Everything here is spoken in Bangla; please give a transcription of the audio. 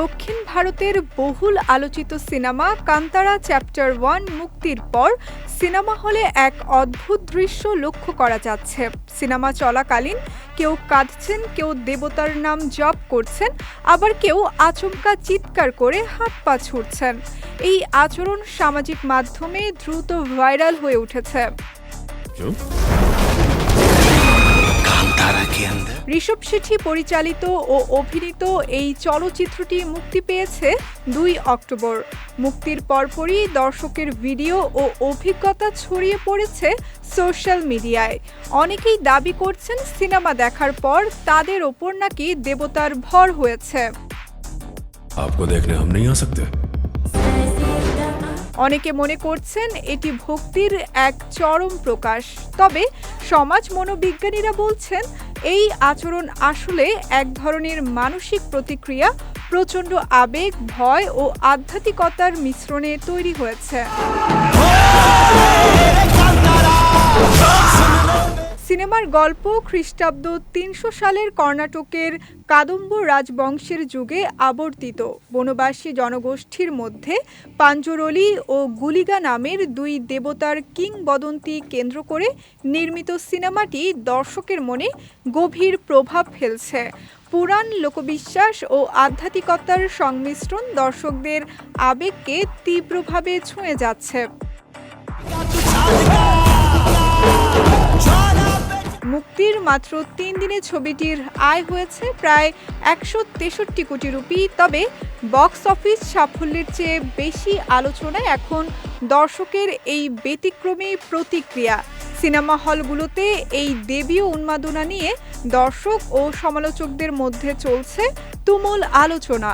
দক্ষিণ ভারতের বহুল আলোচিত সিনেমা কান্তারা চ্যাপ্টার ওয়ান মুক্তির পর সিনেমা হলে এক অদ্ভুত দৃশ্য লক্ষ্য করা যাচ্ছে। সিনেমা চলাকালীন কেউ কাঁদছেন, কেউ দেবতার নাম জপ করছেন, আবার কেউ আচমকা চিৎকার করে হাত পা ছুটছেন এই আচরণ সামাজিক মাধ্যমে দ্রুত ভাইরাল হয়ে উঠেছে। ঋষভ শেঠি পরিচালিত ও অভিনীত এই চলচ্চিত্রটি মুক্তি পেয়েছে দুই অক্টোবর মুক্তির পরপরই দর্শকের ভিডিও ও অভিজ্ঞতা ছড়িয়ে পড়েছে সোশ্যাল মিডিয়ায় অনেকেই দাবি করছেন সিনেমা দেখার পর তাদের ওপর নাকি দেবতার ভর হয়েছে आपको देखने हम नहीं आ सकते অনেকে মনে করছেন এটি ভক্তির এক চরম প্রকাশ, তবে সমাজ মনোবিজ্ঞানীরা বলছেন এই আচরণ আসলে এক ধরনের মানসিক প্রতিক্রিয়া, প্রচণ্ড আবেগ, ভয় ও আধ্যাত্মিকতার মিশ্রণে তৈরি হয়েছে। সিনেমার গল্প খ্রিস্টাব্দ তিনশো সালের কর্ণাটকের কাদম্ব রাজবংশের যুগে আবর্তিত। বনবাসী জনগোষ্ঠীর মধ্যে পাঞ্জরলি ও গুলিগা নামের দুই দেবতার কিংবদন্তি কেন্দ্র করে নির্মিত সিনেমাটি দর্শকের মনে গভীর প্রভাব ফেলছে। পুরাণ, লোকবিশ্বাস ও আধ্যাত্মিকতার সংমিশ্রণ দর্শকদের আবেগকে তীব্রভাবে ছুঁয়ে যাচ্ছে। মুক্তির মাত্র তিন দিনে ছবিটির আয় হয়েছে প্রায় একশো তেষট্টি কোটি রুপি। তবে বক্স অফিস সাফল্যের চেয়ে বেশি আলোচনায় এখন দর্শকের এই ব্যতিক্রমী প্রতিক্রিয়া। সিনেমা হলগুলোতে এই দেবীয় উন্মাদনা নিয়ে দর্শক ও সমালোচকদের মধ্যে চলছে তুমুল আলোচনা।